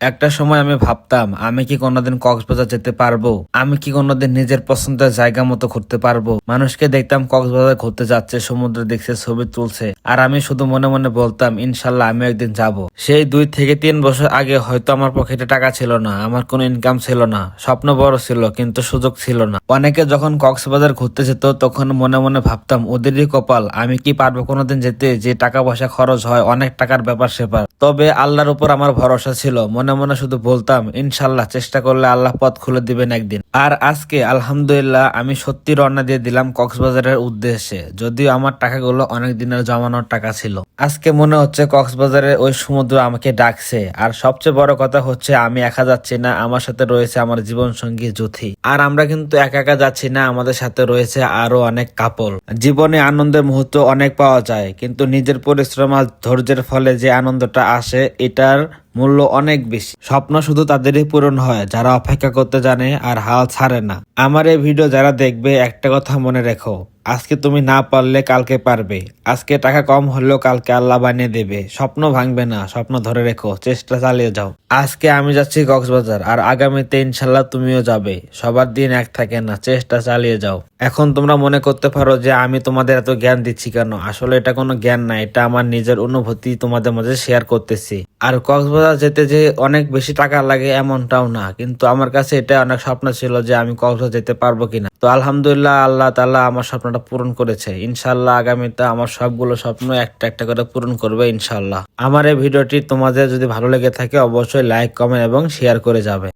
একটা সময় আমি ভাবতাম, আমি কি কোনোদিন কক্সবাজার যেতে পারব? আমি কি কোনোদিন নিজের পছন্দের জায়গা মতো ঘুরতে পারব? মানুষকে দেখতাম কক্সবাজার ঘুরতে যাচ্ছে সমুদ্র দেখছে ছবি তুলছে। আর আমি শুধু মনে মনে বলতাম, ইনশাল্লাহ আমি একদিন যাব। সেই দুই থেকে তিন বছর আগে হয়তো আমার পকেটে টাকা ছিল না, আমার কোনো ইনকাম ছিল না, স্বপ্ন বড় ছিল, কিন্তু সুযোগ ছিল না। অনেকে যখন কক্সবাজার ঘুরতে যেত, তখন মনে মনে ভাবতাম, ওদেরই কপাল, আমি কি পারব কোনোদিন যেতে? যে টাকা পয়সা খরচ হয়, অনেক টাকার ব্যাপার সেপার তবে আল্লাহর উপর আমার ভরসা ছিল, মনে মনে শুধু বলতাম, ইনশাল্লাহ, চেষ্টা করলে আল্লাহ পথ খুলে দিবেন একদিন। আর আজকে, আলহামদুলিল্লাহ, আমি সত্যি রওনা দিয়ে দিলাম কক্সবাজারের উদ্দেশ্যে। যদিও আমার টাকাগুলো অনেক দিনের জমানোর টাকা ছিল। আজকে মনে হচ্ছে কক্সবাজারের ওই সমুদ্র আমাকে ডাকছে। আর সবচেয়ে বড় কথা হচ্ছে, আমি একা যাচ্ছি না, আমার সাথে রয়েছে আমার জীবন সঙ্গী জুথি আর আমরা কিন্তু একা একা যাচ্ছি না, আমাদের সাথে রয়েছে আরও অনেক কাপল জীবনে আনন্দের মুহূর্ত অনেক পাওয়া যায়, কিন্তু নিজের পরিশ্রম আর ধৈর্যের ফলে যে আনন্দটা আসে, এটার মূল্য অনেক বেশি। স্বপ্ন শুধু তাদেরই পূরণ হয়, যারা অপেক্ষা করতে জানে আর হাল ছাড়ে না। আমার এই ভিডিও যারা দেখবে, একটা কথা মনে রেখো। আজকে তুমি না পারলে কালকে পারবে। আজকে টাকা কম হলেও কালকে আল্লাহ বানিয়ে দেবে। স্বপ্ন ভাঙবে না, স্বপ্ন ধরে রেখো, চেষ্টা চালিয়ে যাও। আজকে আমি যাচ্ছি কক্সবাজার, আর আগামীতে ইনশাল্লাহ তুমিও যাবে। সবার দিন এক থাকে না, চেষ্টা চালিয়ে যাও। এখন তোমরা মনে করতে পারো যে আমি তোমাদের এত জ্ঞান দিচ্ছি কেন? আসলে এটা কোনো জ্ঞান না, এটা আমার নিজের অনুভূতি তোমাদের মাঝে শেয়ার করতেছি। আর কক্সবাজার যেতে যে অনেক বেশি টাকা লাগে এমনটাও না, কিন্তু আমার কাছে এটা অনেক স্বপ্ন ছিল যে আমি কক্সবাজার যেতে পারব কিনা। তো আলহামদুলিল্লাহ আল্লাহ তাআলা আমার স্বপ্নটা পূরণ করেছে। ইনশাল্লাহ আগামীতে আমার সবগুলো স্বপ্ন একটা একটা করে পূরণ করবে ইনশাল্লাহ আমার এই ভিডিওটি তোমাদের যদি ভালো লেগে থাকে অবশ্যই লাইক কমেন্ট এবং শেয়ার করে যাবে।